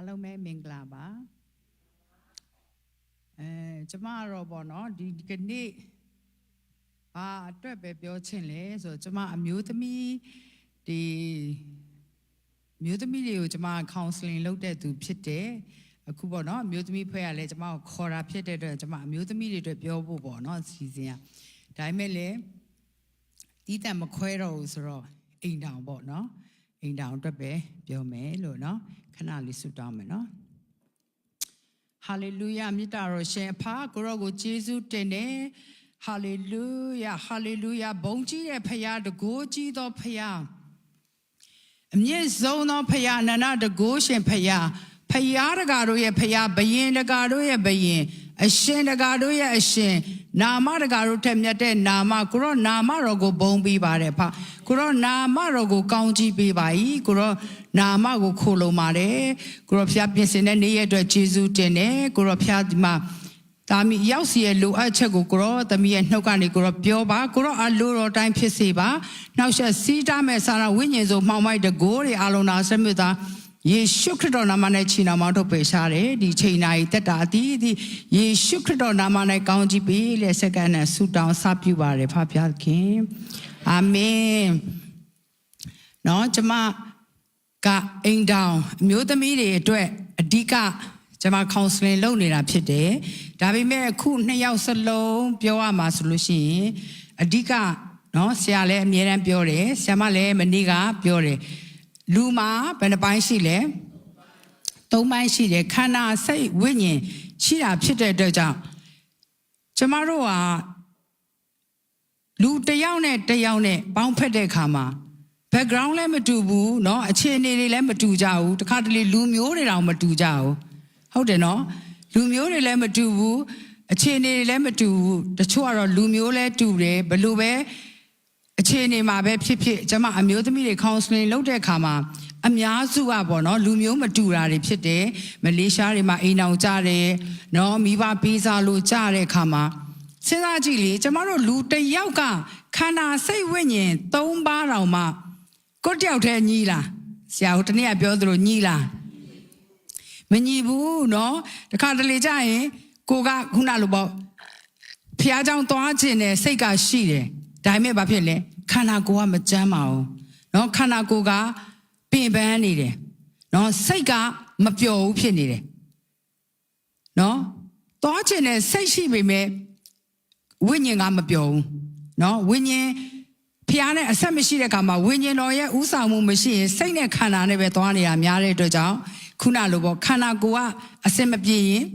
အားလုံးပဲမင်္ဂလာပါအဲကျမကတော့ပေါ့နော်ဒီဒီကနေ့အာအတွက်ပဲပြောချင်လဲဆိုတော့ကျမအမျိုးသမီးဒီအမျိုးသမီးတွေကိုကျမ counseling လုပ်တဲ့သူဖြစ်တယ်အခုပေါ့နော်အမျိုးသမီးဖွဲ့ရလဲကျမကိုခေါ်တာဖြစ်တဲ့အတွက်ကျမအမျိုးသမီးတွေအတွက်ပြောဖို့ပေါ့နော်စီစဉ်ကဒါပေမဲ့လည်းတီးတံမခွဲတော့ဘူးဆိုတော့အိမ်တောင်ပေါ့နော် အိမ်တောင်အတွက်ပဲပြောမယ်လို့နော်ခဏလေးဆုတောင်းမယ်နော်ဟာလေလုယာမြတ်တာတော်ရှင်အဖကိုရောကိုယေရှုတင်တယ်ဟာလေလုယာဟာလေလုယာဘုန်းကြီးတဲ့ဖခင်တကိုးကြီးသောဖခင်အမြင့်ဆုံးသောဖခင်အနန္တတကိုးရှင်ဖခင်ဖယားတကာတို့ရဲ့ဖယားဘယင်တကာတို့ရဲ့ဘယင်အရှင်တကာတို့ရဲ့အရှင်နာမတကာတို့ထက်မြတ်တဲ့နာမကိုရောနာမတော်ကိုဘုံပြီးပါတယ်ဖ ကိုရောနာမတော်ကိုကောင်းကြီးပေးပါ၏ကိုရောနာမကိုခိုလုံပါတယ်ကိုရောဖျားပြင်ဆင်တဲ့နေ့ရက်အတွက်ယေရှုတင်တယ်ကိုရောဖျားဒီမှာတာမီရောက်စီရဲ့လိုအပ်ချက်ကိုကိုရောသမီးရဲ့နှုတ်ကနေကိုရောပြောပါကိုရောအလိုတော်တိုင်းဖြစ်စေပါနောက်ဆက်စီးတားမဲ့စာရဝိညာဉ်ဆိုမှောင်မိုက်တကိုးတွေအလုံးနာဆက်မြတ်သားယေရှုခရစ်တော်နာမနဲ့ချီနာမောင်းထုတ်ပေးရှာတယ်ဒီချိန်နာရီတက်တာအသီးသီးယေရှုခရစ်တော်နာမနဲ့ကောင်းကြီးပေးလေစက္ကန့်နဲ့ဆုတောင်းစပြုပါတယ်ဖဖျားခင် အာမင်နော်ကျမကအိမ်တောင်အမျိုးသမီးတွေအတွက်အဓိကကျွန်မ counseling လုပ်နေတာဖြစ်တယ်။ဒါပေမဲ့အခုနှစ်ယောက်စလုံးပြောရမှာဆိုလို့ရှိရင်အဓိကနော်ဆရာလည်းအမြဲတမ်းပြောတယ်ဆရာမလည်းမနေ့ကပြောတယ်လူမှာဘယ်နှပိုင်းရှိလဲသုံးပိုင်းရှိတယ်ခန္ဓာစိတ်ဝိညာဉ်ရှိတာဖြစ်တဲ့အတွက်ကြောင့်ကျမတို့က လူတစ်ယောက်နဲ့တစ်ယောက်နဲ့ပေါင်းဖက်တဲ့အခါမှာ background လည်းမတူဘူးเนาะအခြေအနေတွေလည်းမတူကြဘူးတခါတလေလူမျိုးတွေတောင်မတူကြဘူးဟုတ်တယ်เนาะလူမျိုးတွေလည်းမတူဘူးအခြေအနေတွေလည်းမတူဘူးတချို့ကတော့လူမျိုးလည်းတူတယ်ဘယ်လိုပဲအခြေအနေမှာပဲဖြစ်ဖြစ်ကျွန်မအမျိုးသမီးတွေ counseling လုပ်တဲ့အခါမှာအများစုကပေါ့နော်လူမျိုးမတူတာတွေဖြစ်တယ်မလေးရှားတွေမှာအိမ်အောင်ကြတယ်နော်မိဘပေးစားလို့ကြတဲ့အခါမှာ စဉ်းစားကြည့်လေကျွန်မတို့လူတစ်ယောက်ကခန္ဓာစိတ်ဝိညာဉ်၃ပါးတောင်မှကိုယ်တယောက်တည်းညီးလားဆရာတို့တနေ့ကပြောသလိုညီးလားမညီဘူးเนาะတခါတလေကြရင်ကိုကခုနလိုပေါ့ဖះเจ้าသွားခြင်းနဲ့စိတ်ကရှိတယ်ဒါပေမဲ့ဘာဖြစ်လဲခန္ဓာကိုယ်ကမကြမ်းပါဘူးเนาะခန္ဓာကိုယ်ကပင်ပန်းနေတယ်เนาะစိတ်ကမပျော်ဘူးဖြစ်နေတယ်เนาะသွားခြင်းနဲ့စိတ်ရှိပေမဲ့ ဝိညာဉ်ကမပျော်ဘူးเนาะဝိညာဉ်ဖျားနဲ့အဆက်မရှိတဲ့အခါမှာဝိညာဉ်တော်ရဲ့ဥဆောင်မှုမရှိရင်စိတ်နဲ့ခန္ဓာနဲ့ပဲသွားနေတာများတဲ့အတွက်ကြောင့်ခုနလိုပေါ့ခန္ဓာကိုယ်ကအစင်မပြေရင်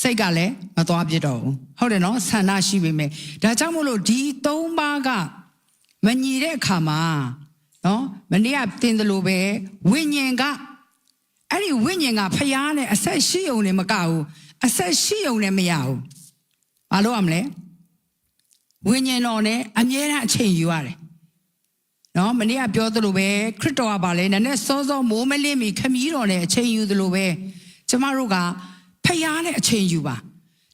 စိတ်ကလည်းမသွားပြစ်တော့ဘူးဟုတ်တယ်နော်ဆန္ဒရှိပေမဲ့ဒါကြောင့်မို့လို့ဒီသုံးပါးကမညီတဲ့အခါမှာနော်မနေ့ကတင်တယ်လို့ပဲဝိညာဉ်ကအဲ့ဒီဝိညာဉ်ကဖျားနဲ့အဆက်ရှိုံနဲ့မကဘူးအဆက်ရှိုံနဲ့မရဘူးဘာလို့ရမလဲ ဝိညာဉ်တော်နဲ့အမြဲတမ်းအချိန်ယူရတယ်နော်မနေ့ကပြောသလိုပဲခရစ်တော်ကပါလဲနည်းနည်းစောစောမိုးမလင်းမီခမည်းတော်နဲ့အချိန်ယူသလိုပဲကျမတို့ကဖျားနဲ့အချိန်ယူပါ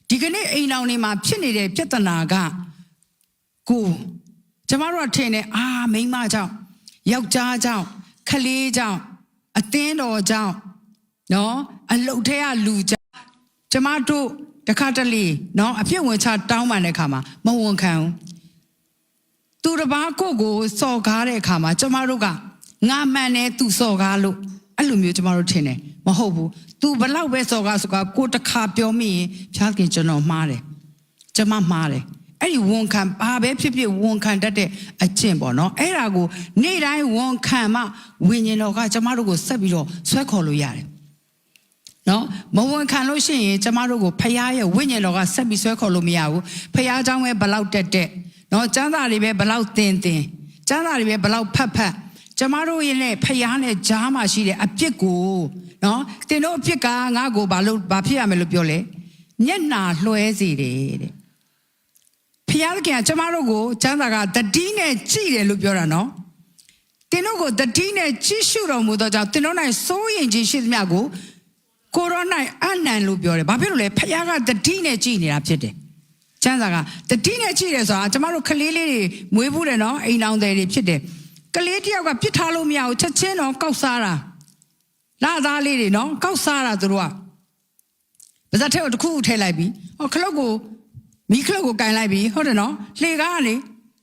ဒီကနေ့အိမ်တော်နေမှာဖြစ်နေတဲ့ပြဿနာကကိုကျမတို့ကထင်တယ်အာမိန်းမကြောင့်ယောက်ျားကြောင့်ခလေးကြောင့်အသင်းတော်ကြောင့်နော်အလုတ်ထဲကလူကြောင့်ကျမတို့ တခါတလေနော်အပြစ်ဝင်ချတောင်းပန်တဲ့ခါမှာမဝန်ခံဘူးသူတစ်ပါးကိုယ့်ကိုစော်ကားတဲ့အခါမှာကျမတို့ကငါမှန်တယ်သူစော်ကားလို့အဲ့လိုမျိုးကျမတို့ထင်တယ်မဟုတ်ဘူး तू ဘလောက်ပဲစော်ကားစော်ကားကိုတစ်ခါပြောမိရင်ဖျားခင်ကျွန်တော်မှားတယ်ကျမမှားတယ်အဲ့ဒီဝန်ခံဘာပဲဖြစ်ဖြစ်ဝန်ခံတတ်တဲ့အကျင့်ပေါ့နော်အဲ့ဒါကိုနေ့တိုင်းဝန်ခံမှဝိညာဉ်တော်ကကျမတို့ကိုဆက်ပြီးတော့ဆွဲခေါ်လို့ရတယ် နော်မဝန်ခံလို့ရှိရင်ကျမတို့ကိုဖခင်ရဲ့ဝိညာဉ်တော်ကဆက်ပြီးဆွဲခေါ်လို့မရဘူးဖခင်เจ้าပဲဘလောက်တက်တက်နော်ကျမ်းစာတွေပဲဘလောက်သင်သင်ကျမ်းစာတွေပဲဘလောက်ဖတ်ဖတ်ကျမတို့ရဲ့နဲ့ဖခင်နဲ့ကြားမှာရှိတဲ့အပြစ်ကိုနော်တင်တို့အပြစ်ကငါ့ကိုဘာလို့ဘာဖြစ်ရမယ်လို့ပြောလဲမျက်နာလွှဲစေတယ်တဲ့ဖခင်ကကျမတို့ကိုကျမ်းစာကတတိနဲ့ကြည်တယ်လို့ပြောတာနော်တင်တို့ကိုတတိနဲ့ကြည့်ရှုတော်မူသောကြောင့်တင်တို့၌စိုးရင်ခြင်းရှိသမျှကို ကိုရိုနိုင်အနံလို့ပြောတယ်ဘာဖြစ်လို့လဲဖခင်ကတတိနဲ့ကြည်နေတာဖြစ်တယ်ကျမ်းစာကတတိနဲ့ကြည်တယ်ဆိုတာကျမတို့ကလေးလေးတွေမွေးဘူးတယ်နော်အိမ်အောင်တယ်တွေဖြစ်တယ်ကလေးတယောက်ကပြစ်ထားလို့မရဘူးချက်ချင်းတော့ကောက်စားတာလာသားလေးတွေနော်ကောက်စားတာသူတို့ကပါဇက်ထဲကိုတစ်ခုခုထည့်လိုက်ပြီဟောခလုတ်ကိုမီခလုတ်ကိုကင်လိုက်ပြီဟုတ်တယ်နော်လှေကားကနေ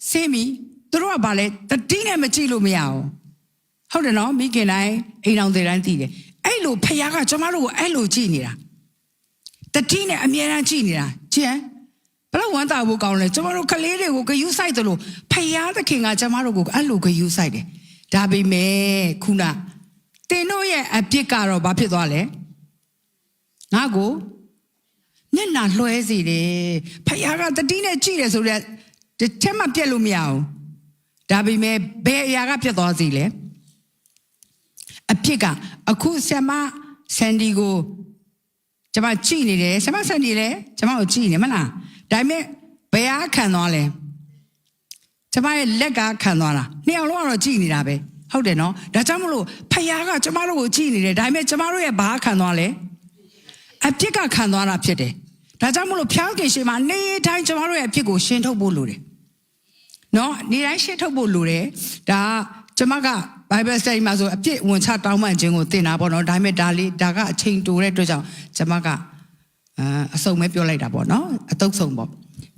ဆင်းပြီသူတို့ကဘာလဲတတိနဲ့မကြည့်လို့မရအောင်ဟုတ်တယ်နော်မိခင်တိုင်းအိမ်အောင်တွေတိုင်းသိတယ် အဲ့လိုဖခင်ကကျမတို့ကိုအဲ့လိုကြည့်နေတာတတိနဲ့အမြဲတမ်းကြည့်နေတာကြည့်ဟမ်ဘယ်တော့ဝမ်းသာဖို့ကောင်းလဲကျမတို့ကလေးတွေကိုဂယုစိုက်တယ်လို့ဖခင်သခင်ကကျမတို့ကိုအဲ့လိုဂယုစိုက်တယ်ဒါပေမဲ့ခုနတင်တို့ရဲ့အပြစ်ကတော့ဘာဖြစ်သွားလဲငါကိုမျက်နှာလွှဲစီတယ်ဖခင်ကတတိနဲ့ကြည့်တယ်ဆိုတော့တစ်ချက်မှပြက်လို့မရအောင်ဒါပေမဲ့ဘယ်အရာကပြက်သွားစီလဲ အဖြစ်ကအခုဆ iam ဆန်ဒီကိုကျွန်မကြည့်နေတယ်ဆ iam ဆန်ဒီလည်းကျွန်မကိုကြည့်နေမလားဒါပေမဲ့ဘယ်အားခံသွားလဲကျွန်မရဲ့လက်ကခံသွားတာနှစ်ယောက်လုံးကတော့ကြည့်နေတာပဲဟုတ်တယ်နော်ဒါကြောင့်မလို့ဖခင်ကကျွန်မတို့ကိုကြည့်နေတယ်ဒါပေမဲ့ကျွန်မတို့ရဲ့ဘာခံသွားလဲအဖြစ်ကခံသွားတာဖြစ်တယ်ဒါကြောင့်မလို့ဖျောင်းကင်ရှင်မှာနေတိုင်းကျွန်မတို့ရဲ့အဖြစ်ကိုရှင်းထုတ်ဖို့လိုတယ်နော်နေတိုင်းရှင်းထုတ်ဖို့လိုတယ်ဒါကကျွန်မက Bible study မှာဆိုအပြစ်ဝင်ချတောင်းပန်ခြင်းကိုသင်တာပေါ့နော်ဒါပေမဲ့ဒါလေးဒါကအချိန်တိုတဲ့အတွက်ကြောင့်ကျွန်မကအာအစုံပဲပြောလိုက်တာပေါ့နော်အတုပ်ဆုံးပေါ့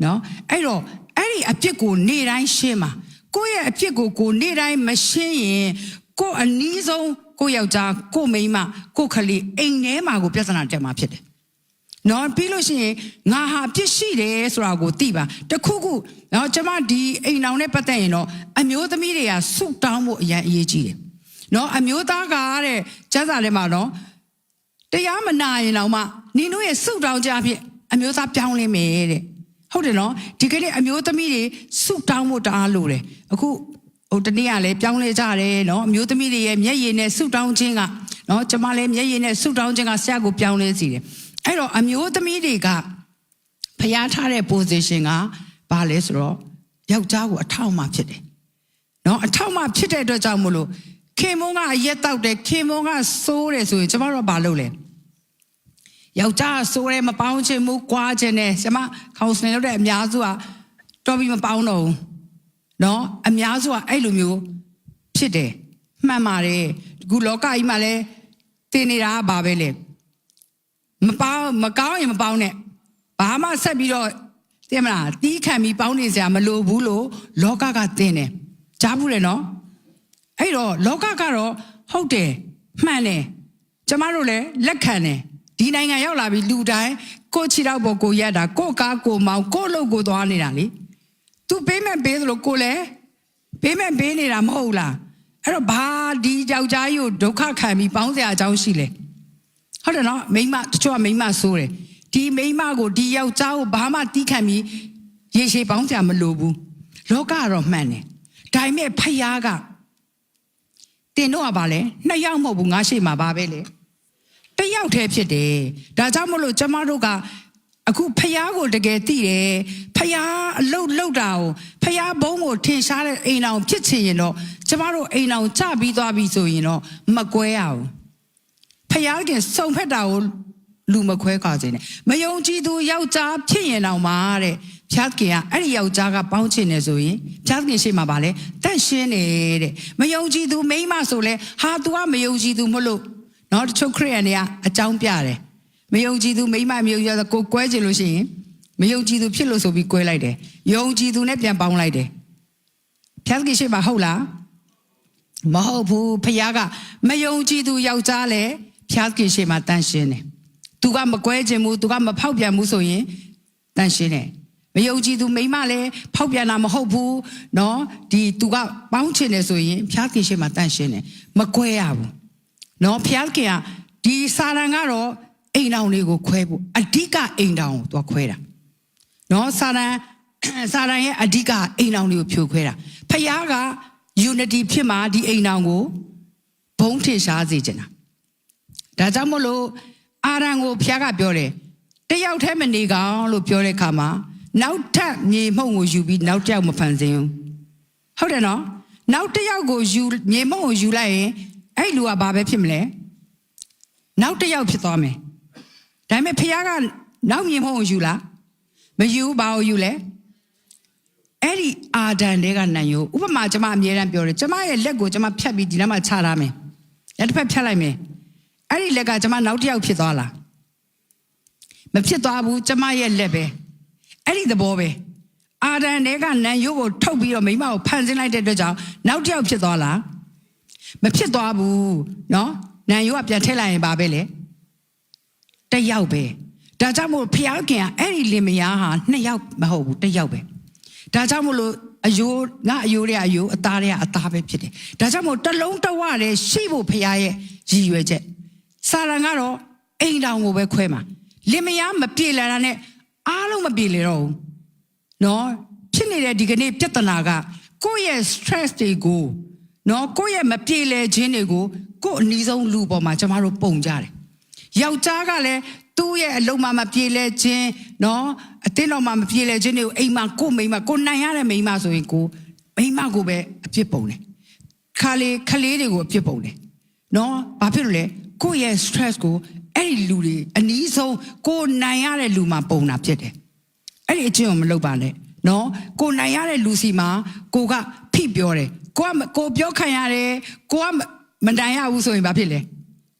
နော်အဲ့တော့အဲ့ဒီအပြစ်ကိုနေတိုင်းရှင်းမှာကိုယ့်ရဲ့အပြစ်ကိုကိုယ်နေတိုင်းမရှင်းရင်ကိုယ့်အနည်းဆုံးကိုယ့်ယောက်ျားကိုယ့်မိန်းမကိုယ့်ခလေးအိမ်ထဲမှာကိုပြဿနာတက်မှာဖြစ်တယ် နော်ပြီးလို့ရှိရင်ငါဟာအပြစ်ရှိတယ်ဆိုတာကိုသိပါတခုခုနော်ကျမဒီအိမ်အောင်နဲ့ပတ်သက်ရင်တော့အမျိုးသမီးတွေကဆုတောင်းဖို့အရင်အရေးကြီးတယ်နော်အမျိုးသားကတဲ့ကျမ်းစာထဲမှာနော်တရားမနာရင်တော့မှနင်တို့ရဲ့ဆုတောင်းကြဖြင့်အမျိုးသားပြောင်းလဲမယ်တဲ့ဟုတ်တယ်နော်ဒီကနေ့အမျိုးသမီးတွေဆုတောင်းဖို့တအားလိုတယ်အခုဟိုတနေ့ကလည်းပြောင်းလဲကြတယ်နော်အမျိုးသမီးတွေရဲ့မျက်ရည်နဲ့ဆုတောင်းခြင်းကနော်ကျမလည်းမျက်ရည်နဲ့ဆုတောင်းခြင်းကဆရာကိုပြောင်းလဲစီတယ် အဲ့တော့အမျိုးသမီးတွေကဖျားထားတဲ့ position ကဘာလဲဆိုတော့ယောက်ျားကိုအထောက်အမှဖြစ်တယ်နော်အထောက်အမှဖြစ်တဲ့အတွက်ကြောင့်မို့လို့ခင်မုန်းကအရက်တောက်တယ်ခင်မုန်းကစိုးတယ်ဆိုရင်ကျမတို့ကဘာလုပ်လဲယောက်ျားကစိုးတယ်မပေါင်းချင်ဘူးကွာချင်တယ်ကျမ counseling လုပ်တဲ့အများစုကတော်ပြီမပေါင်းတော့ဘူးနော်အများစုကအဲ့လိုမျိုးဖြစ်တယ်မှန်ပါတယ်ဒီခုလောကကြီးမှာလဲတင်နေတာကဘာပဲလဲ မပေါင်းမကောင်းရင်မပေါင်းနဲ့ဘာမှဆက်ပြီးတော့သိမလားတီးခံပြီးပေါင်းနေစရာမလိုဘူးလို့လောကကတင်တယ်ကြားဘူးတယ်နော်အဲ့တော့လောကကတော့ဟုတ်တယ်မှန်တယ်ကျမတို့လည်းလက်ခံတယ်ဒီနိုင်ငံရောက်လာပြီးလူတိုင်းကိုယ့်ခြေတော့ပေါ်ကိုရက်တာကိုယ့်ကားကိုယ်မောင်းကိုယ့်အလုပ်ကိုသွားနေတာလေ तू ပေးမဲ့ပေးသလိုကိုလည်းပေးမဲ့ပေးနေတာမဟုတ်လားအဲ့တော့ဘာဒီယောက်ျားကြီးကိုဒုက္ခခံပြီးပေါင်းစရာအကြောင်းရှိလဲ ဟုတ်တယ်နော်မိန်းမတချို့ကမိန်းမဆိုးတယ်ဒီမိန်းမကိုဒီယောက်ျားကိုဘာမှတီးခံပြီးရေရှည်ပေါင်းစရာမလိုဘူးလောကကတော့မှန်တယ်ဒါပေမဲ့ဖယားကတင်တော့ကဘာလဲနှစ်ယောက်မဟုတ်ဘူးငါရှိမှာပါပဲလေတစ်ယောက်တည်းဖြစ်တယ်ဒါကြောင့်မလို့ကျမတို့ကအခုဖျားကိုတကယ်သိတယ်ဖျားအလုတ်လုတ်တာကိုဖျားဘုံကိုထင်ရှားတဲ့အိမ်အောင်ဖြစ်ချင်ရင်တော့ကျမတို့အိမ်အောင်ကြပြီးသွားပြီဆိုရင်တော့မကွဲရဘူး ရားသခင်စုံဖက်တာကိုလူမခွဲကားခြင်းနဲ့မယုံကြည်သူယောက်ျားဖြစ်ရင်တော့မာတဲ့ဖျားခင်ကအဲ့ဒီယောက်ျားကပေါင်းချင်နေဆိုရင်ဖျားခင်ရှေ့မှာဗာလဲတန့်ရှင်းနေတဲ့မယုံကြည်သူမိမဆိုလဲဟာ तू ကမယုံကြည်သူမလို့နော်တချို့ခရိယန်တွေကအကြောင်းပြတယ်မယုံကြည်သူမိမမယုံကြည်သူကိုကွဲချင်လို့ရှိရင်မယုံကြည်သူဖြစ်လို့ဆိုပြီးကွဲလိုက်တယ်ယုံကြည်သူနဲ့ပြန်ပေါင်းလိုက်တယ်ဖျားခင်ရှေ့မှာဟုတ်လားမဟုတ်ဘူးဖျားကမယုံကြည်သူယောက်ျားလဲ ဖြတ်ကိရှိမှာတန်ရှင်းတယ်သူကမကွဲချင်ဘူးသူကမဖောက်ပြန်ဘူးဆိုရင်တန်ရှင်းတယ်မယုံကြည်သူမိမလည်းဖောက်ပြန်တာမဟုတ်ဘူးเนาะဒီသူကပေါင်းချင်တယ်ဆိုရင်ဖြတ်ကိရှိမှာတန်ရှင်းတယ်မကွဲရဘူး နော်ဖျားခင်ကဒီစာရန်ကတော့အိမ်တောင်တွေကိုခွဲဖို့အဓိကအိမ်တောင်ကိုသူကခွဲတာနော်စာရန် စာရန်ရဲ့အဓိကအိမ်တောင်တွေကိုဖြိုခွဲတာဖျားက unity ဖြစ်မှာဒီအိမ်တောင်ကိုဘုံထင်ရှားစေချင်တာ ဒါကြောင့်မို့လို့အာရန်ကိုဖျားကပြောတယ်တယောက်တည်းမနေကောင်လို့ပြောတဲ့အခါမှာနောက်ထပ်မြေမှုန့်ကိုယူပြီးနောက်တစ်ယောက်မဖန်ဆင်းဘူးဟုတ်တယ်နော်နောက်တစ်ယောက်ကိုယူမြေမုံကိုယူလိုက်ရင်အဲ့လူကဘာပဲဖြစ်မလဲနောက်တစ်ယောက်ဖြစ်သွားမယ်ဒါပေမဲ့ဖခင်ကနောက်မြေမုံကိုယူလားမယူဘူးဘာကိုယူလဲအဲ့ဒီအာဒန်တွေကနန်ယိုဥပမာကျွန်မအမြဲတမ်းပြောတယ်ကျွန်မရဲ့လက်ကိုကျွန်မဖြတ်ပြီးဒီနားမှာချထားမယ်လက်တစ်ဖက်ဖြတ်လိုက်မယ် အဲ့ဒီလက်ကကျမနောက်တစ်ယောက်ဖြစ်သွားလားမဖြစ်သွားဘူးကျမရဲ့လက်ပဲအဲ့ဒီသဘောပဲအာဒန်တွေကနန်ယိုးကိုထုတ်ပြီးတော့မိမကိုဖန်ဆင်းလိုက်တဲ့အတွက်ကြောင့်နောက်တစ်ယောက်ဖြစ်သွားလားမဖြစ်သွားဘူးเนาะနန်ယိုးကပြန်ထည့်လိုက်ရင်ပါပဲလေတစ်ယောက်ပဲဒါကြောင့်မို့ဖျားခင်ကအဲ့ဒီလင်မယားဟာနှစ်ယောက်မဟုတ်ဘူးတစ်ယောက်ပဲဒါကြောင့်မို့လို့အယိုးငါအယိုးတွေကအယိုးအသားတွေကအသားပဲဖြစ်တယ်ဒါကြောင့်မို့တစ်လုံးတစ်ဝလည်းရှိဖို့ဖျားရဲ့ရည်ရွယ်ချက် စာရန်ကတော့အိမ်တောင်ကိုပဲခွဲမှာလင်မယားမပြေလာတာနဲ့အားလုံးမပြေလေတော့ဘူးနော်ဖြစ်နေတဲ့ဒီကနေ့ပြဿနာကကိုယ့်ရဲ့ stress တွေကိုနော်ကိုယ့်ရဲ့မပြေလည်ခြင်းတွေကိုကိုယ့်အနည်းဆုံးလူပေါ်မှာကျမတို့ပုံကြတယ်။ယောက်ျားကလည်းသူ့ရဲ့အလုံးမမပြေလည်ခြင်းနော်အတင်းတော်မှမပြေလည်ခြင်းတွေကိုအိမ်မှာကိုယ့်မိန်းမကိုနိုင်ရတဲ့မိန်းမဆိုရင်ကိုမိန်းမကိုပဲအပြစ်ပုံတယ်။ခါလေးခလေးတွေကိုအပြစ်ပုံတယ်။နော်ဘာဖြစ်လို့လဲ ကိုယ့်ရဲ့ stress ကိုအဲ့ဒီလူတွေအနည်းဆုံးကိုနိုင်ရတဲ့လူမှာပုံတာဖြစ်တယ်။အဲ့ဒီအချင်းကိုမလုပ်ပါနဲ့နော်ကိုနိုင်ရတဲ့လူစီမှာကိုကဖိပြောတယ်ကိုကမကိုပြောခံရတယ်ကိုကမမနိုင်ရဘူးဆိုရင်ဘာဖြစ်လဲ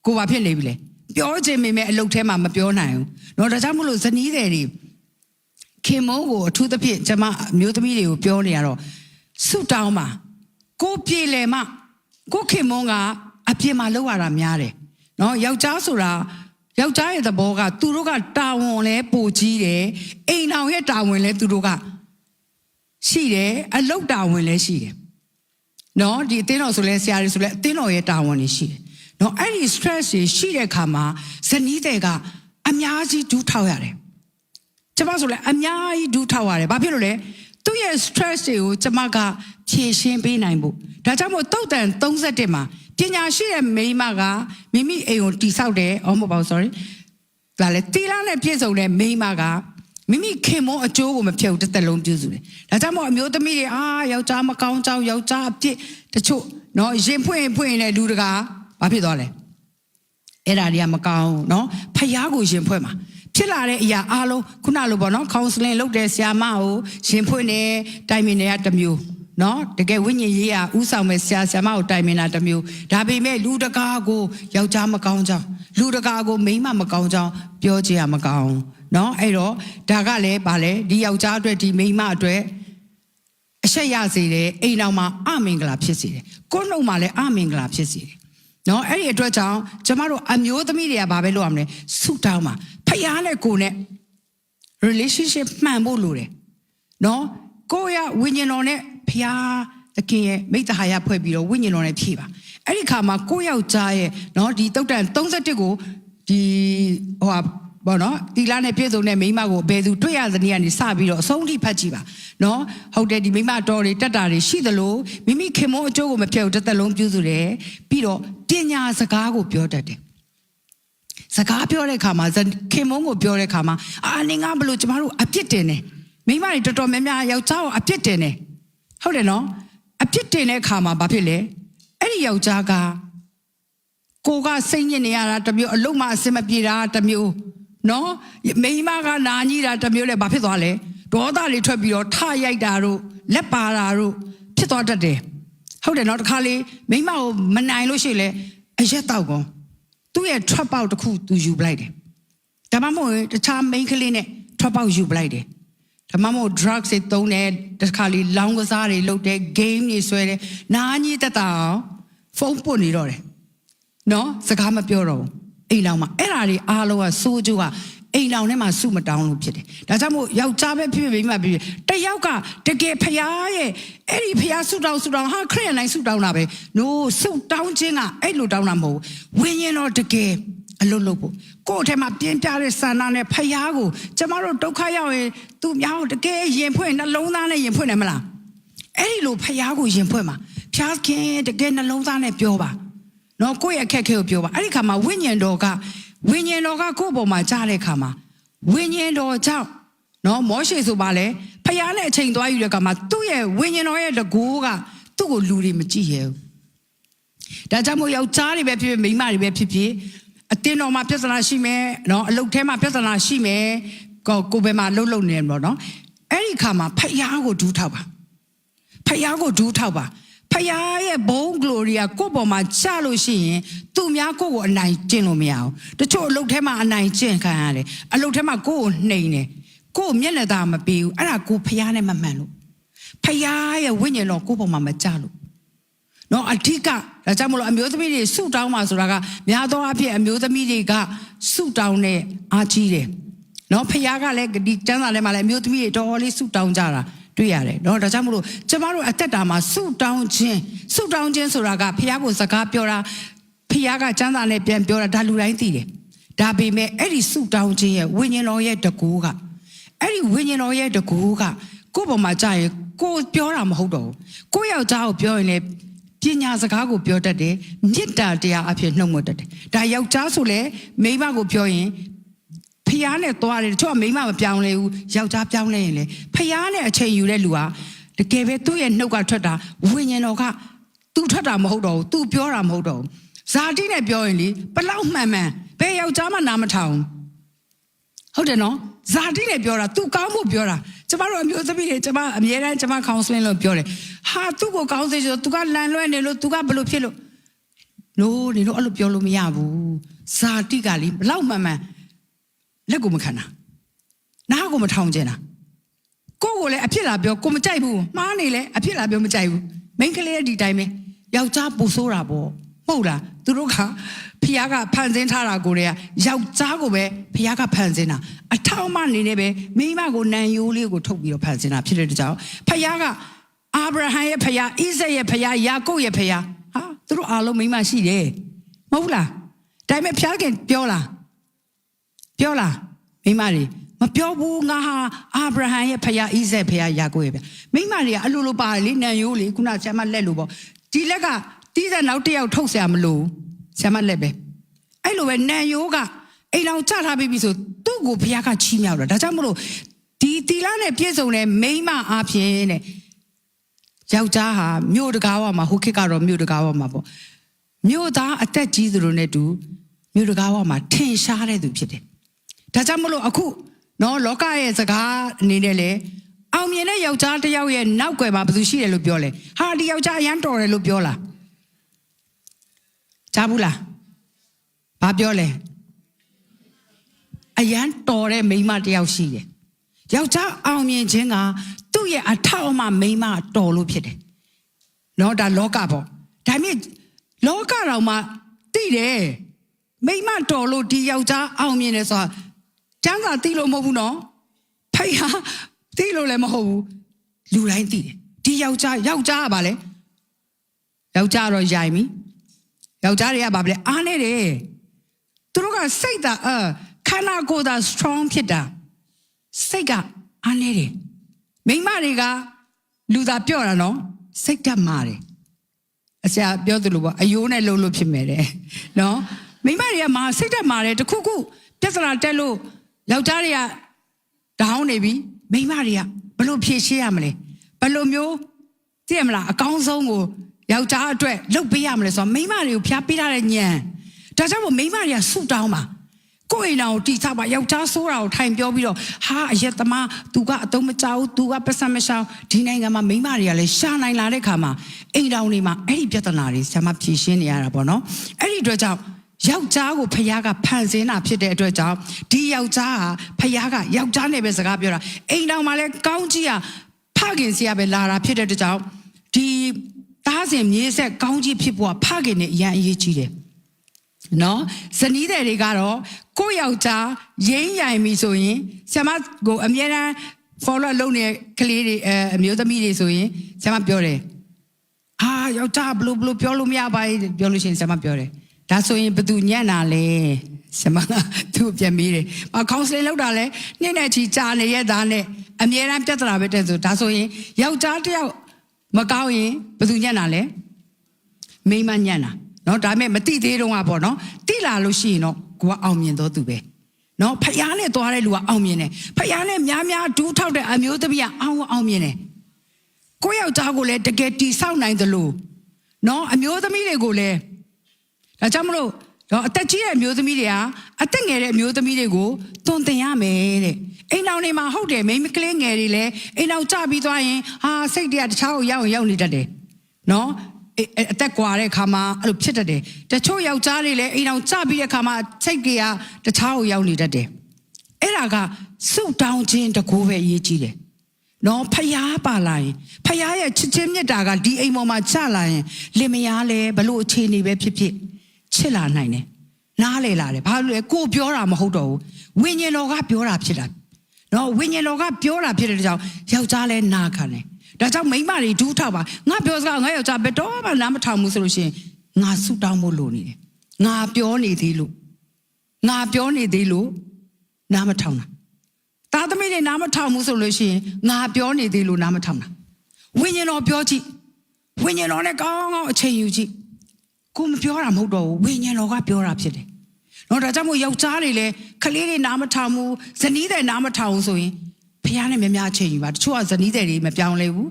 ကိုဘာဖြစ်နေပြီလဲပြောခြင်းမိမဲ့အလုပ်ထဲမှာမပြောနိုင်ဘူးနော်ဒါကြောင့်မလို့ဇနီးတယ်တွေခင်မုန်းကိုအထူးသဖြင့်ကျမအမျိုးသမီးတွေကိုပြောနေရတော့ဆုတောင်းပါကိုပြေလေမှကိုခင်မုန်းကအပြစ်မှာလောက်ရတာများတယ် နော်ယောက်ျားဆိုတာယောက်ျားရဲ့သဘောကသူတို့ကတာဝန်လဲပိုကြီးတယ်အိမ်အောင်ရဲ့တာဝန်လဲသူတို့ကရှိတယ်အလုတ်တာဝန်လဲရှိတယ်နော်ဒီအတင်းတော်ဆိုလဲဆရာတွေဆိုလဲအတင်းတော်ရဲ့တာဝန်တွေရှိတယ်နော်အဲ့ဒီ stress တွေရှိတဲ့ခါမှာဇနီးတဲ့ကအများကြီးဒူးထောက်ရတယ်ကျမဆိုလဲအများကြီးဒူးထောက်ရတယ်။ဘာဖြစ်လို့လဲ။သူ့ရဲ့ stress တွေကိုကျမကဖြေရှင်းပေးနိုင်ဖို့။ဒါကြောင့်မို့တုတ်တန်31မှာပညာရှိတဲ့မိန်းမကမိမိအိမ်ကိုတိဆောက်တယ်အော်မဟုတ်ပါဘူး sorry ဒါလည်းတီလာနဲ့ပြည့်စုံတဲ့မိန်းမကမိမိခင်မုန်းအကျိုးကိုမဖျက်ဘူးတစ်သက်လုံးပြုစုတယ်ဒါကြောင့်မို့အမျိုးသမီးတွေအာယောက်ျားမကောင်းကြောင်းယောက်ျားအပြစ်တချို့နော်ရင်ဖွင့်ဖွင့်နေလူတကာဘာဖြစ်သွားလဲအဲ့ဒါတွေကမကောင်းနော်ဖျားကိုရင်ဖွင့်မှာဖြစ်လာတဲ့အရာအားလုံးခုနလိုပေါ့နော် counseling လုပ်တယ်ဆရာမကိုရင်ဖွင့်တယ်တိုင်ပင်တွေကတစ်မျိုး နော်တကယ်ဝိညာဉ်ရေးကဥဆောင်မဲ့ဆရာဆရာမကိုတိုင်ပင်တာတမျိုးဒါပေမဲ့လူတကာကိုယောက်ျားမကောင်းကြောင်းလူတကာကိုမိန်းမမကောင်းကြောင်းပြောကြရမကောင်းနော်အဲ့တော့ဒါကလည်းဗာလဲဒီယောက်ျားအတွက်ဒီမိန်းမအတွက်အဆက်ရစေတယ်အိမ်တော်မှာအမင်္ဂလာဖြစ်စေတယ်ကိုယ်နှုတ်မှာလည်းအမင်္ဂလာဖြစ်စေတယ်နော်အဲ့ဒီအတွက်ကြောင့်ကျမတို့အမျိုးသမီးတွေကဘာပဲလုပ်ရမလဲဆုတောင်းပါဖခင်နဲ့ကိုယ်နဲ့ relationship မှန်ဖို့လိုတယ်နော်ကိုယ့်ရဝိညာဉ်တော်နဲ့ ဖခင်သခင်ရဲ့မိတ္တဟာယဖွဲ့ပြီးတော့ဝိညာဉ်တော်နဲ့ဖြည့်ပါအဲ့ဒီခါမှာကိုယ့်ယောက်ျားရဲ့နော်ဒီတုတ်တန်31ကိုဒီဟိုဟာဘောနော်တီလာနဲ့ပြည့်စုံတဲ့မိန်းမကိုဘယ်သူတွေ့ရသနည်းကနေစပြီးတော့အဆုံးထိဖတ်ကြည့်ပါနော်ဟုတ်တယ်ဒီမိန်းမတော်တွေတက်တာတွေရှိသလိုမိမိခင်မုန်းအကျိုးကိုမဖြုတ်တစ်သက်လုံးပြုစုတယ်ပြီးတော့ပညာစကားကိုပြောတတ်တယ်စကားပြောတဲ့ခါမှာဇခင်မုန်းကိုပြောတဲ့ခါမှာအာနေငါဘလို့ကျမတို့အပြစ်တင်တယ်မိန်းမတွေတော်တော်များများယောက်ျားကိုအပြစ်တင်တယ် ဟုတ်တယ်နော်အပြစ်တင်တဲ့ခါမှာဘာဖြစ်လဲအဲ့ဒီယောက်ျားကကိုကစိတ်ညစ်နေရတာတစ်မျိုးအလုံးမအစင်မပြေတာတစ်မျိုးနော်မိန်းမကနာကြီးတာတစ်မျိုးလဲဘာဖြစ်သွားလဲဒေါသတွေထွက်ပြီးတော့ထရိုက်တာတို့လက်ပါတာတို့ဖြစ်သွားတတ်တယ်ဟုတ်တယ်နော်တခါလေမိန်းမကိုမနိုင်လို့ရှိရင်လေအရက်တောက်ကုန်သူ့ရဲ့ trap out တစ်ခုသူယူပလိုက်တယ်။ဒါမှမဟုတ်ရင်တခြား main ကလေးနဲ့ trap out ယူပလိုက်တယ်။ ဒါမှမဟုတ် drugs တွေသုံးတယ်တစ်ခါလေးလောင်းကစားတွေလုပ်တယ် game တွေဆွဲတယ်နားကြီးတက်တာအောင်ဖုန်းပွတ်နေတော့တယ်။နော်စကားမပြောတော့ဘူးအိမ်လောင်မှာအဲ့ဒါတွေအားလုံးကစိုးကြိုးကအိမ်လောင်ထဲမှာစုမတောင်းလို့ဖြစ်တယ်။ဒါကြောင့်မို့ယောက်ျားပဲဖြစ်ဖြစ်မိန်းမဖြစ်ဖြစ်တစ်ယောက်ကတကယ်ဖျားရဲ့အဲ့ဒီဖျားဆုတောင်းဆုတောင်းဟာခရစ်ယာန်တိုင်းဆုတောင်းတာပဲ။ no ဆုတောင်းခြင်းကအဲ့လိုတောင်းတာမဟုတ်ဘူး။ဝိညာဉ်တော်တကယ် အလုပ်လုပ်ဖို့ကိုယ့်အထက်မှာပြင်းပြတဲ့ဆန္ဒနဲ့ဖျားကိုကျမတို့ဒုက္ခရောက်ရင်သူများကိုတကယ်ရင်ဖွင့်နှလုံးသားနဲ့ရင်ဖွင့်တယ်မလား။အဲ့ဒီလိုဖျားကိုရင်ဖွင့်မှာဖျားခင်တကယ်နှလုံးသားနဲ့ပြောပါ။နော်ကိုယ့်ရဲ့အခက်အခဲကိုပြောပါအဲ့ဒီခါမှာဝိညာဉ်တော်ကဝိညာဉ်တော်ကကိုယ့်ဘော်မှာကြားတဲ့ခါမှာဝိညာဉ်တော်ကြောင့်နော်မောရှေဆိုပါလေဖျားနဲ့အချိန်သွားယူတဲ့ခါမှာသူ့ရဲ့ဝိညာဉ်တော်ရဲ့တကူကသူ့ကိုလူတွေမကြည့်ရဘူးဒါကြောင့်မို့ယောက်ျားတွေပဲဖြစ်ဖြစ်မိန်းမတွေပဲဖြစ်ဖြစ် အတင်းတော်မှာပြဿနာရှိမယ်နော်အလုတ်ထဲမှာပြဿနာရှိမယ်ကိုကိုယ်ပဲမှာလှုပ်လှုပ်နေတယ်ပေါ့နော်အဲ့ဒီခါမှာဖျားကိုဒူးထောက်ပါဖယားကိုဒူးထောက်ပါဖဖခင်ရဲ့ဘုံ glory ကကိုယ့်ပေါ်မှာချလို့ရှိရင်သူများကိုယ့်ကိုအနိုင်ကျင့်လို့မရအောင်တချို့အလုပ်ထဲမှာအနိုင်ကျင့်ခံရတယ်အလုပ်ထဲမှာကိုယ့်ကိုနှိမ်တယ်ကိုယ့်ကိုမျက်နှာသာမပေးဘူးအဲ့ဒါကိုယ်ဖခင်နဲ့မမှန်လို့ဖခင်ရဲ့ဝိညာဉ်တော်ကိုယ့်ပေါ်မှာမချလို့ နော်အဓိကဒါကြောင့်မလို့အမျိုးသမီးတွေဆုတောင်းပါဆိုတာကများသောအားဖြင့်အမျိုးသမီးတွေကဆုတောင်းတဲ့အားကြီးတယ်နော်ဖခင်ကလည်းဒီကျမ်းစာထဲမှာလည်းအမျိုးသမီးတွေတော်တော်လေးဆုတောင်းကြတာတွေ့ရတယ်နော်ဒါကြောင့်မလို့ကျမတို့အသက်တာမှာဆုတောင်းခြင်းဆုတောင်းခြင်းဆိုတာကဖခင်ကိုစကားပြောတာဖခင်ကကျမ်းစာနဲ့ပြန်ပြောတာဒါလူတိုင်းသိတယ်ဒါပေမဲ့အဲ့ဒီဆုတောင်းခြင်းရဲ့ဝိညာဉ်တော်ရဲ့တကူကအဲ့ဒီဝိညာဉ်တော်ရဲ့တကူကကိုယ့်ပေါ်မှာကြာရင်ကိုယ်ပြောတာမဟုတ်တော့ဘူးကိုယ့်ယောက်ျားကိုပြောရင်လည်း ပညာစကားကိုပြောတတ်တယ်မေတ္တာတရားအဖြစ်နှုတ်မတတ်တယ်ဒါယောက်ျားဆိုလဲမိန်းမကိုပြောရင်ဖျားနဲ့သွားတယ်တချို့ကမိန်းမမပြောင်းလဲဘူးယောက်ျားပြောင်းလဲရင်လေဖျားနဲ့အချိန်ယူတဲ့လူဟာတကယ်ပဲသူ့ရဲ့နှုတ်ကထွက်တာဝိညာဉ်တော်ကသူထွက်တာမဟုတ်တော့ဘူးသူပြောတာမဟုတ်တော့ဘူးဇာတိနဲ့ပြောရင်လေဘလောက်မှန်မှန်ဘယ်ယောက်ျားမှနားမထောင်ဟုတ်တယ်နော်ဇာတိနဲ့ပြောတာ तू ကောင်းဖို့ပြောတာ ကျမတို့အမျိုးသမီးတွေကျမအမြဲတမ်းကျမ counseling လို့ပြောတယ်ဟာသူ့ကိုကောင်းစေချင် तू ကလန်လွဲနေလို့ तू ကဘယ်လိုဖြစ်လို့ no နေလို့အဲ့လိုပြောလို့မရဘူးဇာတိကလေဘလောက်မှန်မှန်လက်ကိုမခံတာနားကိုမထောင်ကျင်တာကိုယ့်ကိုလည်းအဖြစ်လာပြောကိုမကြိုက်ဘူးမှားနေလဲအဖြစ်လာပြောမကြိုက်ဘူးမိန်းကလေးကဒီတိုင်းပဲယောက်ျားပူဆိုးတာပေါ့မဟုတ်လားသူတို့က ဖះကဖန်ဆင်းထားတာကိုတည်းကယောက်ျားကိုပဲဖះကဖန်ဆင်းတာအထောက်အမနေနေပဲမိန်းမကိုနန်ယိုးလေးကိုထုတ်ပြီးတော့ဖန်ဆင်းတာဖြစ်တဲ့တကြောင်ဖះကအာဗြဟံရဲ့ဖះဣဇက်ရဲ့ဖះယာကုပ်ရဲ့ဖះဟာသူတို့အားလုံးမိန်းမရှိတယ်မဟုတ်လားဒါပေမဲ့ဖះခင်ပြောလားပြောလားမိန်းမတွေမပြောဘူးငါဟာအာဗြဟံရဲ့ဖခင်ဣဇက်ဖခင်ယာကိုရဲ့ဗျမိန်းမတွေကအလိုလိုပါတယ်လေနန်ယိုးလေခုနဆ iam မလက်လို့ပေါ့ဒီလက်ကတီးတဲ့နောက်တစ်ယောက်ထုတ်ဆရာမလို့ ဆ iam မလက်ပဲအဲ့လိုပဲနန်ယိုးကအိမ်အောင်ချထားပြီးပြီဆိုသူ့ကိုဖခင်ကချီးမြှောက်တာဒါကြောင့်မလို့ဒီတီလာနဲ့ပြည့်စုံတဲ့မိန်းမအားဖြင့်တဲ့ယောက်ျားဟာမြို့တကားဝမှာဟိုခေတ်ကတော့မြို့တကားဝမှာပေါ့မြို့သားအသက်ကြီးသူတို့နဲ့တူမြို့တကားဝမှာထင်ရှားတဲ့သူဖြစ်တယ်ဒါကြောင့်မလို့အခုနော်လောကရဲ့စကားအနေနဲ့လေအောင်မြင်တဲ့ယောက်ျားတစ်ယောက်ရဲ့နောက်ွယ်မှာဘယ်သူရှိတယ်လို့ပြောလဲဟာဒီယောက်ျားအရန်တော်တယ်လို့ပြောလား ကြားဘူးလားဘာပြောလဲအရန်တော်တဲ့မိန်းမတစ်ယောက်ရှိတယ်ယောက်ျားအောင်မြင်ခြင်းကသူ့ရဲ့အထောက်အမမိန်းမတော်လို့ဖြစ်တယ်နော်ဒါလောကပေါ့ဒါပေမဲ့လောကတော်မှာသိတယ်မိမတော်လို့ဒီယောက်ျားအောင်မြင်တယ်ဆိုတာကျမ်းစာသိလို့မဟုတ်ဘူးနော်ဖိဟာသိလို့လည်းမဟုတ်ဘူးလူတိုင်းသိတယ်ဒီယောက်ျားယောက်ျားကဘာလဲယောက်ျားတော့ယိုင်ပြီ ယောက်ျားတွေကဘာလဲအားနေတယ်သူတို့ကစိတ်သာအခန္ဓာကိုယ်သာ strong ဖြစ်တာစိတ်ကအားနေတယ်မိမတွေကလူသာပြော့တာနော်စိတ်တက်မာတယ်အဆရာပြောသလိုပေါ့အယိုးနဲ့လှုပ်လို့ဖြစ်မယ်တဲ့နော်မိန်းမတွေကမာစိတ်တက်မာတယ်တခုခုပြဿနာတက်လို့ယောက်ျားတွေကဒေါင်းနေပြီမိန်းမတွေကဘယ်လိုဖြေရှင်းရမလဲဘယ်လိုမျိုးသိရမလားအကောင်းဆုံးကို ယောက်ျားအတွက်လုပ်ပေးရမလဲဆိုတော့မိန်းမတွေကိုဖျားပေးထားတဲ့ညံဒါကြောင့်မို့မိန်းမတွေကဆူတောင်းပါကိုယ့်အိမ်တော်ကိုတိစားပါယောက်ျားဆိုးတာကိုထိုင်ပြောပြီးတော့ဟာအရက်သမား तू ကအတုံးမကြောက် तू ကပတ်စံမရှောင်ဒီနိုင်ငံမှာမိန်းမတွေကလည်းရှာနိုင်လာတဲ့ခါမှာအိမ်တော်တွေမှာအဲ့ဒီပြဿနာတွေဆရာမဖြေရှင်းနေရတာပေါ့နော်အဲ့ဒီအတွက်ကြောင့်ယောက်ျားကိုဖခင်ကဖန်ဆင်းတာဖြစ်တဲ့အတွက်ကြောင့်ဒီယောက်ျားဟာဖခင်ကယောက်ျားနဲ့ပဲစကားပြောတာအိမ်တော်မှာလည်းကောင်းကြီးอ่ะဖခင်စီကပဲလာတာဖြစ်တဲ့အတွက်ကြောင့်ဒီ သားစဉ်မြေးဆက်ကောင်းကြီးဖြစ်ဖို့ကဖခင်နဲ့အရန်အရေးကြီးတယ်နော်ဇနီးတဲ့တွေကတော့ကိုယ့်ယောက်ျားရင်းရိုင်ပြီဆိုရင်ဆ iam ကိုအမြဲတမ်း follow လုပ်နေတဲ့ကလေးတွေအဲအမျိုးသမီးတွေဆိုရင်ဆ iam ပြောတယ်ဟာယောက်ျားဘလို့ဘလို့ပြောလို့မရပါဘူးပြောလို့ရှိရင်ဆ iam ပြောတယ်ဒါဆိုရင်ဘသူညံ့တာလဲဆ iam ကသူ့ကိုပြန်မေးတယ်။အ counseling လုပ်တာလဲနေ့နဲ့ချီကြာနေရဲ့သားနဲ့အမြဲတမ်းပြဿနာပဲတဲ့ဆိုဒါဆိုရင်ယောက်ျားတစ်ယောက် မကောင်းရင်ဘသူညံ့တာလဲ မိမညံ့တာเนาะဒါပေမဲ့မတိသေးတော့ကပေါ့เนาะတိလာလို့ရှိရင်တော့ကိုကအောင်မြင်တော့သူပဲเนาะဖယားနဲ့သွားတဲ့လူကအောင်မြင်တယ်ဖယားနဲ့များများဒူးထောက်တဲ့အမျိုးသမီးကအောင်အောင်မြင်တယ်ကိုယ့်ယောက်ျားကိုလည်းတကယ်တီဆောက်နိုင်တယ်လို့เนาะအမျိုးသမီးတွေကိုလည်းဒါကြောင့်မလို့ တော့အသက်ကြီးတဲ့အမျိုးသမီးတွေဟာအသက်ငယ်တဲ့အမျိုးသမီးတွေကိုတွန်တင်ရမယ်တဲ့အိမ်တော်နေမှာဟုတ်တယ်မိန်းမကလေးငယ်တွေလည်းအိမ်တော်ကြပြီးသွားရင်ဟာစိတ်တွေကတခြားကိုရောက်ရင်ရောက်နေတတ်တယ်နော်အေးအေးအသက်ကွာတဲ့ခါမှာအဲ့လိုဖြစ်တတ်တယ်တချို့ယောက်ျားတွေလည်းအိမ်အောင်ကြပြီးတဲ့ခါမှာစိတ်ကြီးကတခြားကိုရောက်နေတတ်တယ်အဲ့ဒါကစုတောင်းခြင်းတကိုးပဲအရေးကြီးတယ်နော်ဖျားပါလာရင်ဖျားရဲ့ချစ်ချင်းမြတ်တာကဒီအိမ်ပေါ်မှာချလာရင်လင်မယားလည်းဘလို့အခြေအနေပဲဖြစ်ဖြစ် ချစ်လာနိုင်တယ်နားလေလာတယ်ဘာလို့လဲကိုပြောတာမဟုတ်တော့ဘူးဝိညာဉ်တော်ကပြောတာဖြစ်တာနော်ဝိညာဉ်တော်ကပြောတာဖြစ်တဲ့ကြောင့်ယောက်ျားလည်းနာခံတယ်ဒါကြောင့်မိန်းမတွေဒူးထောက်ပါငါပြောစကားငါယောက်ျားဘယ်တော့မှနားမထောင်ဘူးဆိုလို့ရှိရင်ငါဆူတောင်းဖို့လိုနေတယ်ငါပြောနေသေးလို့ငါပြောနေသေးလို့နားမထောင်တာသားသမီးတွေနားမထောင်ဘူးဆိုလို့ရှိရင်ငါပြောနေသေးလို့နားမထောင်တာဝိညာဉ်တော်ပြောကြည့်ဝိညာဉ်တော်နဲ့ကောင်းကောင်းအချိန်ယူကြည့် ကိုမပြောတာမဟုတ်တော့ဘူးဝိညာဉ်တော်ကပြောတာဖြစ်တယ်နော်ဒါကြောင့်မို့ယောက်ျားတွေလည်းကလေးတွေနားမထောင်ဘူးဇနီးတွေနားမထောင်ဘူးဆိုရင်ဖះနဲ့များများအချိန်ယူပါတချို့ကဇနီးတွေမပြောင်းလဲဘူး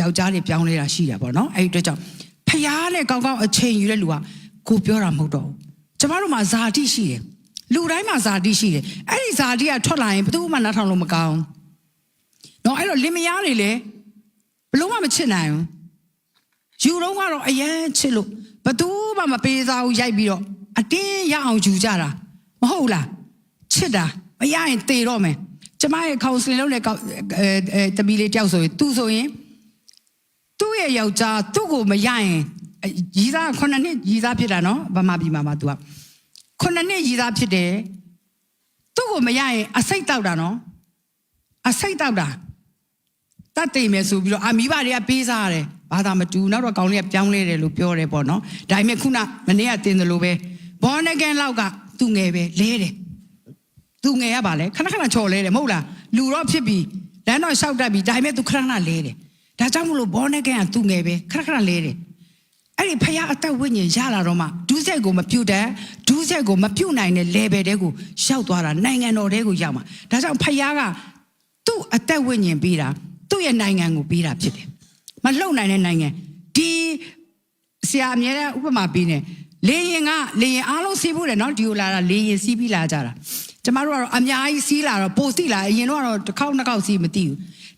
ယောက်ျားတွေပြောင်းလဲတာရှိတာပေါ့နော်အဲ့ဒီအတွက်ကြောင့်ဖះနဲ့ကောင်းကောင်းအချိန်ယူတဲ့လူကကိုပြောတာမဟုတ်တော့ဘူးကျမတို့မှာဇာတိရှိတယ်လူတိုင်းမှာဇာတိရှိတယ်အဲ့ဒီဇာတိကထွက်လာရင်ဘယ်သူမှနားထောင်လို့မကောင်းဘူးနော်အဲ့တော့လင်မယားတွေလည်းဘလို့မှမချစ်နိုင်ဘူးယူတော့ကတော့အရန်ချစ်လို့ ဘသူမှမပေးစားဘူးရိုက်ပြီးတော့အတင်းရအောင်ယူကြတာမဟုတ်လားချစ်တာမရရင်တေတော့မယ်ကျမရဲ့ counseling လုပ်တဲ့ကောင်အဲအဲတမီလေးတယောက်ဆိုရင်သူဆိုရင်သူ့ရဲ့ယောက်ျားသူ့ကိုမရရင်အဲရီးသားခုနှစ်နှစ်ရီးသားဖြစ်တာနော်ဗမာပြည်မှာမှာ तू ကခုနှစ်နှစ်ရီးသားဖြစ်တယ်သူ့ကိုမရရင်အစိတ်တောက်တာနော်အစိတ်တောက်တာတတ်တိမ်မယ်ဆိုပြီးတော့အာမိဘတွေကပေးစားရတယ် ဘာသာမတူနောက်တော့ကောင်းလေးကပြောင်းလဲတယ်လို့ပြောတယ်ပေါ့နော်ဒါပေမဲ့ခုနမနေ့ကတင်တယ်လို့ပဲဘောနကန်လောက်ကသူ့ငယ်ပဲလဲတယ်သူ့ငယ်ရပါလေခဏခဏချော်လဲတယ်မဟုတ်လားလူတော့ဖြစ်ပြီးလမ်းတော့လျှောက်တတ်ပြီးဒါပေမဲ့သူခဏခဏလဲတယ်ဒါကြောင့်မလို့ဘောနကန်ကသူ့ငယ်ပဲခဏခဏလဲတယ်အဲ့ဒီဖခင်အသက်ဝိညာဉ်ရလာတော့မှဒုစရိုက်ကိုမပြုတ်တဲ့ဒုစရိုက်ကိုမပြုတ်နိုင်တဲ့ level တဲကိုရောက်သွားတာနိုင်ငံတော်တဲကိုရောက်မှာဒါကြောင့်ဖခင်ကသူ့အသက်ဝိညာဉ်ပေးတာသူ့ရဲ့နိုင်ငံကိုပေးတာဖြစ်တယ် မလှုပ်နိုင်တဲ့နိုင်ငံဒီဆရာအမြဲတမ်းဥပမာပေးနေလေရင်ကလေရင်အားလုံးစီးဖို့တယ်နော်ဒီကိုလာတာလေရင်စီးပြီးလာကြတာကျမတို့ကတော့အများကြီးစီးလာတော့ပိုစီးလာအရင်တော့ကတော့တစ်ခေါက်နှစ်ခေါက်စီးမသိဘူး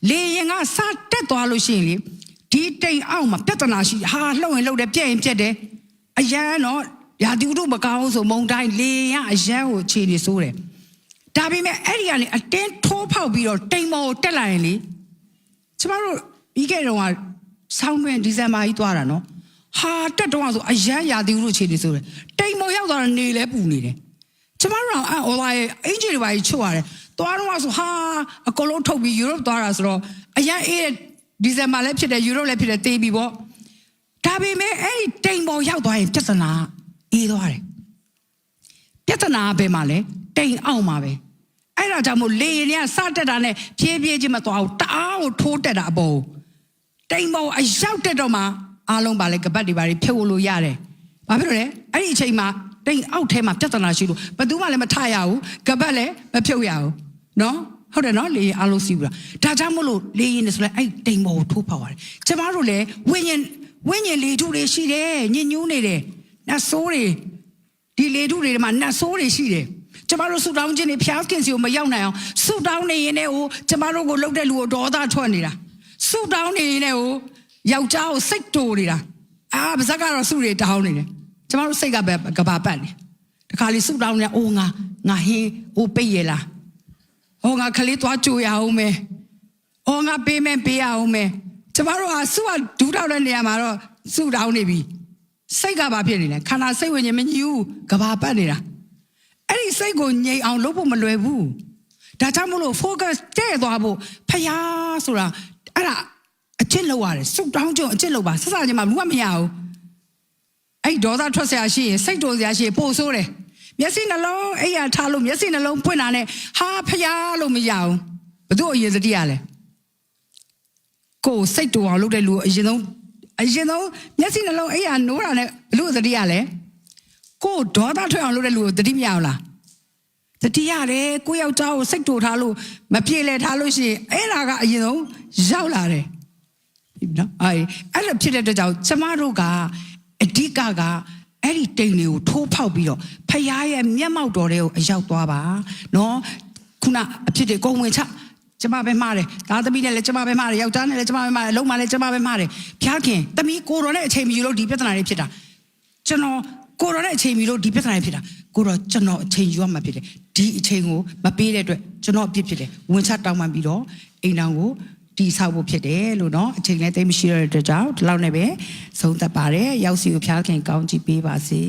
လေရင်ကစတက်သွားလို့ရှိရင်လေဒီတိမ်အောက်မှာပြဿနာရှိတယ်ဟာလှုပ်ရင်လှုပ်တယ်ပြက်ရင်ပြက်တယ်အရန်တော့ရာဒီဥတို့မကောင်းဆိုမုံတိုင်းလေရင်ကအရန်ကိုခြေနေစိုးတယ်ဒါပေမဲ့အဲ့ဒီကနေအတင်းထိုးဖောက်ပြီးတော့တိမ်မော်ကိုတက်လာရင်လေကျမတို့ပြီးခဲ့တော့က ဆောင်းတွင်ဒီဇင်ဘာကြီးသွားတာနော်ဟာတက်တော့ဆိုအရန်ရာသီဥတုခြေနေဆိုတယ်တိမ်မော်ရောက်သွားတာနေလဲပူနေတယ်ကျမတို့ကအဟိုပါရဲ့အင်ဂျီတွေပါကြီးချွတ်ရတယ်သွားတော့ဆိုဟာအကုန်လုံးထုတ်ပြီးယူရိုပသွားတာဆိုတော့အရန်အေးတဲ့ဒီဇင်ဘာလည်းဖြစ်တယ်ယူရိုလည်းဖြစ်တယ်တေးပြီပေါ့ဒါပေမဲ့အဲ့ဒီတိမ်မော်ရောက်သွားရင်ပြဿနာအေးသွားတယ်ပြဿနာကဘယ်မှာလဲတိမ်အောင်မှာပဲအဲ့ဒါကြောင့်မို့လေရင်တွေကစတက်တာနဲ့ဖြည်းဖြည်းချင်းမသွားဘူးတအားကိုထိုးတက်တာအပေါ် တိမ်ပေါ်အရောက်တက်တော့မှအားလုံးပါလဲကပတ်တွေပါတွေဖြုတ်လို့ရတယ်ဘာဖြစ်လို့လဲအဲ့ဒီအချိန်မှာတိမ်အောက်ထဲမှာပြဿနာရှိလို့ဘယ်သူမှလည်းမထရဘူးကပတ်လည်းမဖြုတ်ရဘူးနော်ဟုတ်တယ်နော်လေရင်အားလုံးစီးဘူးလားဒါကြောင့်မို့လို့လေရင်နေဆိုလဲအဲ့တိမ်ပေါ်ကိုထိုးဖောက်ရတယ်ကျမတို့လည်းဝိညာဉ်ဝိညာဉ်လေထုတွေရှိတယ်ညဉ့်ညူးနေတယ်နတ်ဆိုးတွေဒီလေထုတွေမှာနတ်ဆိုးတွေရှိတယ်ကျမတို့ဆူတောင်းခြင်းတွေဖျားခင်စီကိုမရောက်နိုင်အောင်ဆူတောင်းနေရင်လည်းဟိုကျမတို့ကိုလှုပ်တဲ့လူကိုဒေါသထွက်နေတာ ဆူတောင်းနေရင်လည်းဟိုယောက်ျားကိုစိတ်တူနေတာအာပါဇက်ကတော့ဆူတွေတောင်းနေတယ်ကျမတို့စိတ်ကပဲကဘာပတ်နေတခါလေဆူတောင်းနေအိုးငါငါဟင်းဟိုပိတ်ရလားဟောငါခလေးသွားကြိုရအောင်မယ်ဟောငါပေးမယ်ပေးရအောင်မယ်ကျမတို့ကဆူကဒူးထောက်တဲ့နေရာမှာတော့ဆူတောင်းနေပြီစိတ်ကဘာဖြစ်နေလဲခန္ဓာစိတ်ဝိညာဉ်မညူးကဘာပတ်နေတာအဲ့ဒီစိတ်ကိုငြိမ်အောင်လုပ်ဖို့မလွယ်ဘူးဒါကြောင့်မလို့ focus တဲ့သွားဖို့ဖျားဆိုတာ အဲ့ဒါအချစ်လောက်ရတယ်ဆုတ်တောင်းကြုံအချစ်လောက်ပါဆက်စားခြင်းမှာဘူးကမရဘူးအဲ့ဒေါသထွက်ဆရာရှိရင်စိတ်တုံဆရာရှိရင်ပို့ဆိုးတယ်မျက်စိနှလုံးအဲ့ရထားလို့မျက်စိနှလုံးပွင့်လာနဲ့ဟာဖျားလို့မရဘူးဘသူ့အရင်စတိရလဲကိုစိတ်တုံအောင်လုပ်တဲ့လူအရင်ဆုံးအရင်ဆုံးမျက်စိနှလုံးအဲ့ရနိုးတာနဲ့ဘလို့စတိရလဲကိုဒေါသထွက်အောင်လုပ်တဲ့လူကိုတတိမရအောင်လား တိရတယ်ကိုယ့်ယောက်ျားကိုစိတ်တူထားလို့မပြေလည်ထားလို့ရှိရင်အဲ့ဒါကအရင်ဆုံးရောက်လာတယ်နော်အဲ့အဲ့လိုဖြစ်တဲ့အတွက်ကြောင့်ကျမတို့ကအဓိကကအဲ့ဒီတိမ်တွေကိုထိုးဖောက်ပြီးတော့ဖရားရဲ့မျက်မှောက်တော်တွေကိုအရောက်သွားပါနော်ခုနအဖြစ်တွေကုန်ဝင်ချကျမပဲမှားတယ်သားသမီးနဲ့လည်းကျမပဲမှားတယ်ယောက်ျားနဲ့လည်းကျမပဲမှားတယ်အလုံးမလည်းကျမပဲမှားတယ်ဖျားခင်သမီးကိုတော်နဲ့အချိန်မီလို့ဒီပြဿနာတွေဖြစ်တာကျွန်တော်ကိုတော်နဲ့အချိန်မီလို့ဒီပြဿနာတွေဖြစ်တာကိုတော်ကျွန်တော်အချိန်ယူရမှာဖြစ်တယ် ဒီအချိန်ကိုမပေးတဲ့အတွက်ကျွန်တော်အပြစ်ဖြစ်တယ်ဝင်ချတောင်းပန်ပြီးတော့အိမ်တောင်ကိုတီဆောက်ဖို့ဖြစ်တယ်လို့เนาะအချိန်လည်းတိတ်မရှိရတဲ့အတွက်ကြောင့်ဒီလောက်နဲ့ပဲသုံးသက်ပါတယ်ရောက်စီကိုဖျားခင်ကောင်းကြည့်ပေးပါစေ